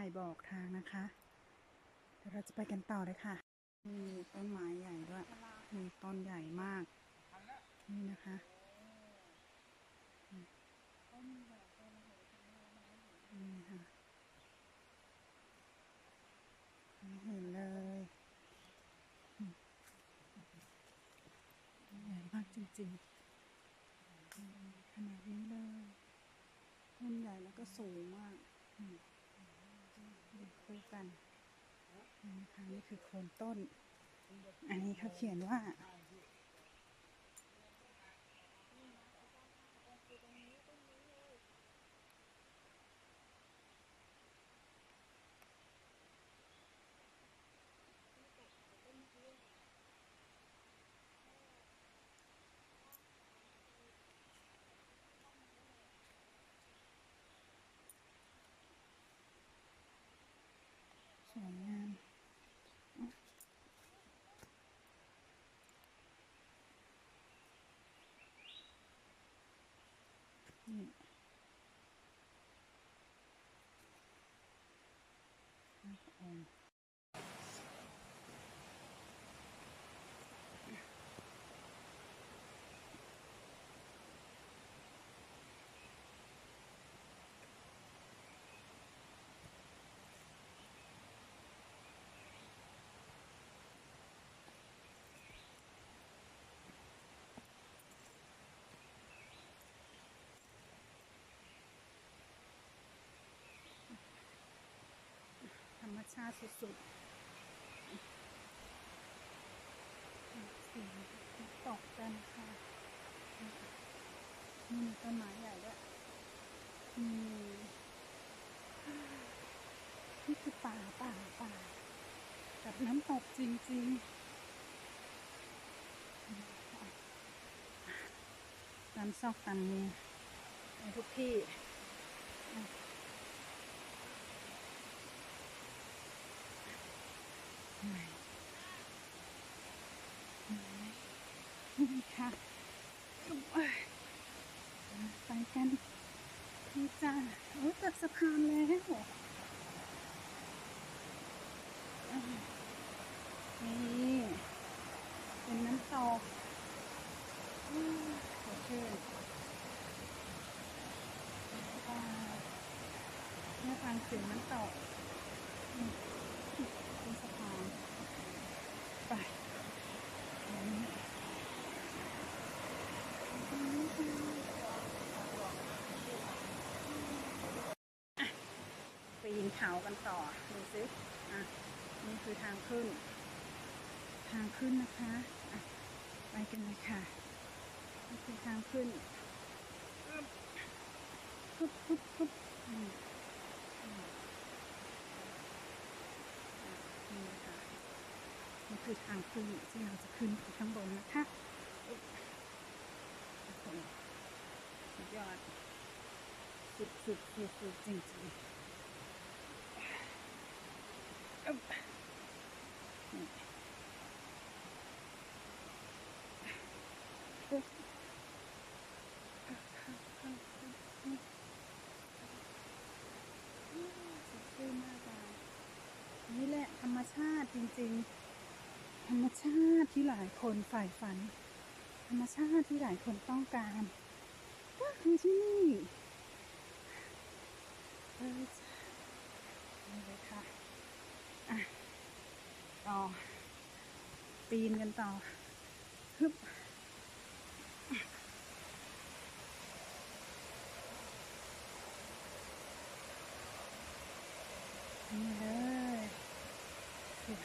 ายบอกทางนะคะเดี๋ยวเราจะไปกันต่อเลยค่ะ มีต้นไม้ใหญ่ด้วย มีต้นใหญ่มาก นี่นะคะนี่ค่ะไม่เห็นเลยใหญ่มากจริงๆ ขนาดนี้เลยต้นใหญ่แล้วก็สูงมาก ดูกันนะคะนี่คือโคนต้น อันนี้เขาเขียนว่า สุดๆสีตกกันค่ะนี่มีต้นไม้ใหญ่ด้วยมีนี่คือป่าป่าป่ากับน้ำตกจริงๆตามซอกตามนี้ในทุกที่ ไห นี่ค่ะเอ้ยไปกันนี่จ้าโอ้ตัดสะพานแล้วอ่านี่เป็นน้ำตกอื้อสดชื่นนี่ฟังเสียงน้ำตกอืมเป็ นสะพานไปอันนี้อะปีนเขากันต่อ ดูสิอะนี่คือทางขึ้น ทางขึ้นนะคะอะไปกันเลยค่ะนี่คือทางขึ้นปุ๊บปุ๊บปุ๊บอืม นี่ค่ะนี่คือทางขึ้นที่เราจะขึ้นไปข้างบนนะคะสุดยอดสุดสุดสุดสุดจริงจริงๆอุ๊บนี่อุ๊บสดชื่นมากเลยนี่แหละธรรมชาติจริง ๆ ธรรมชาติที่หลาย คนใฝ่ฝัน ธรรมชาติที่หลายคนต้องการ ก็คือที่นี่เออจ้ะนี่เลยค่ะอะต่อปีนกันต่อฮึบนี่เลยฮึบ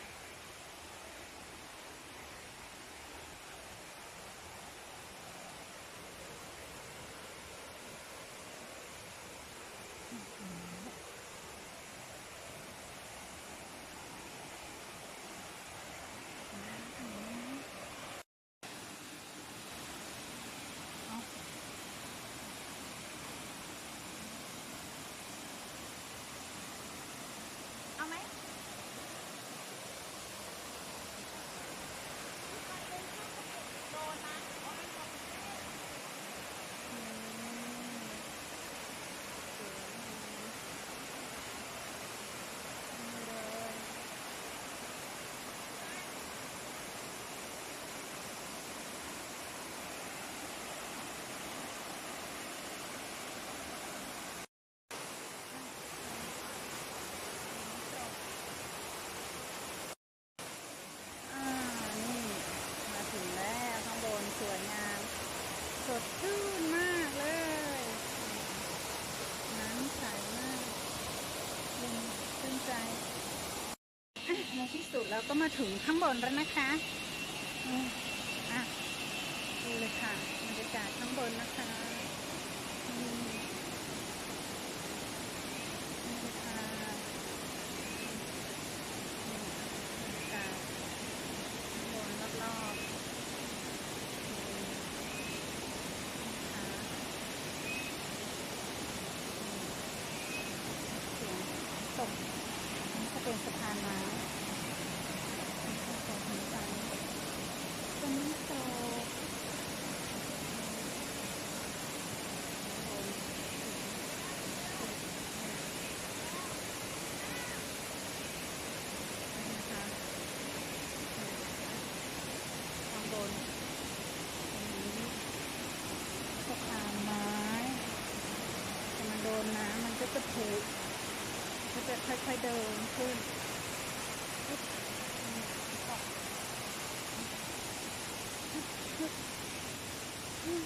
น ใจ ในที่สุดเราก็มาถึงข้างบนแล้วนะคะอืมอะดูเลยค่ะบรรยากาศข้างบนนะคะอืมนี่เลยค่ะนี่บรรยากาศข้างบนรอบๆนี่นะคะเสียงตกนี่จะเป็นสะพานไม้นี่ก็ตกเหมือนกันเป็นน้ำตก นะคะข้างบนนี้สะพานไม้แต่มันโดนน้ำมันก็ จะผุก็จะค่อยๆเดินขึ้นอึ๊บนี่ตกอึ๊บอึ๊บอื้อ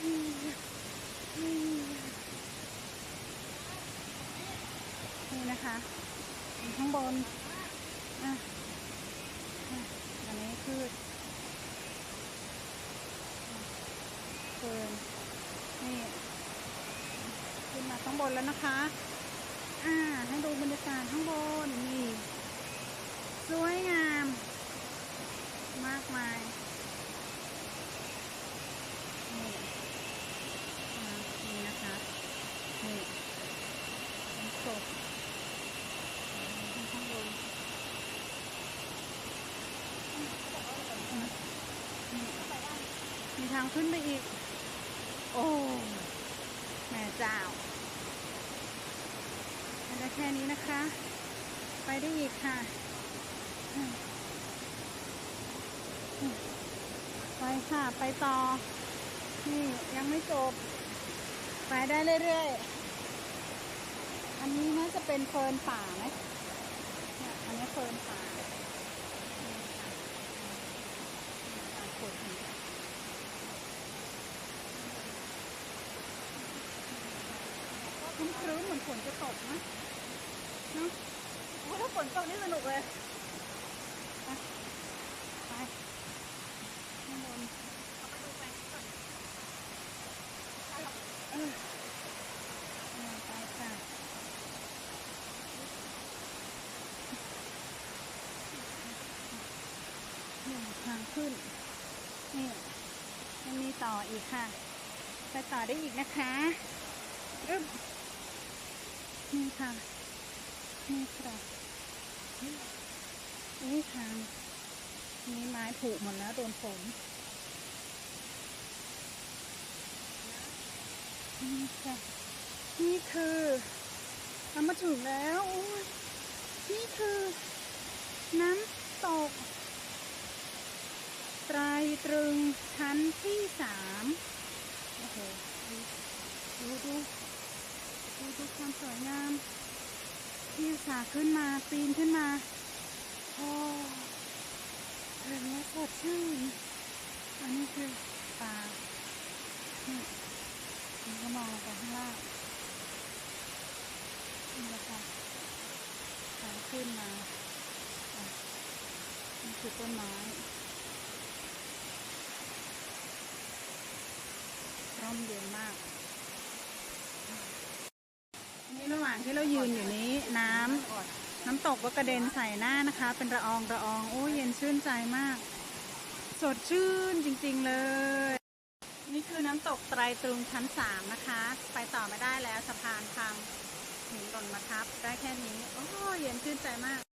นี่นะคะข้างบนอะอันนี้คือเฟินนี่ ขึ้นมาข้างบนแล้วนะคะ อ่า ให้ดูบรรยากาศข้างบน นี่ สวยงาม มากมายนี่นี่นะคะนี่น้ำตกข้างบนมีทางขึ้นไปอีก โอ้ แม่เจ้า ไม่ได้แค่นี้นะคะ ไปได้อีกค่ะ ไปค่ะ ไปต่อ นี่ยังไม่จบ ไปได้เรื่อยๆ อันนี้น่าจะเป็นเฟิร์นป่าไหมอันนี้เฟิร์นป่านี่ค่ะตามกฎนี้ ครึ้มๆเหมือนฝนจะตกนะเนาะโอ้ถ้าฝนตกนี่สนุกเลยไปไปข้างบนเออเออไปค่ะนี่ทางขึ้น นี่ยังมีต่ออีกค่ะ ไปต่อได้อีกนะคะอึ๊บ นี่ค่ะ นี่ค่ะนี่ทางนี่ไม้ผุหมดแล้วโดนฝนนี่ค่ะ นี่คือเรามาถึงแล้วโอ้ยนี่คือ น้ำตกไตรตรึงชั้นที่สามโอ้โหดูดู ดูดูความสวยงาม ที่อุตสาขึ้นมาปีนขึ้นมา โอ้เห็นแล้วสดชื่น อันนี้คือป่านี่นี่ก็มองไปข้างล่างนี่แหละค่ะทาขึ้นมานี่คือต้นไม้ร่มเย็นมาก นนี้ระหว่างที่เรายืนอยู่นี้น้ำน้ำตกก็กระเด็นใส่หน้านะคะ เป็นระอองระอองโอ้เย็นชื่นใจมาก สดชื่นจริงๆเลย นี่คือน้ำตกไตรตรึงชั้นสามนะคะ ไปต่อไม่ได้แล้วสะพานพังหินหล่นมาทับได้แค่นี้ โอ้เย็นชื่นใจมาก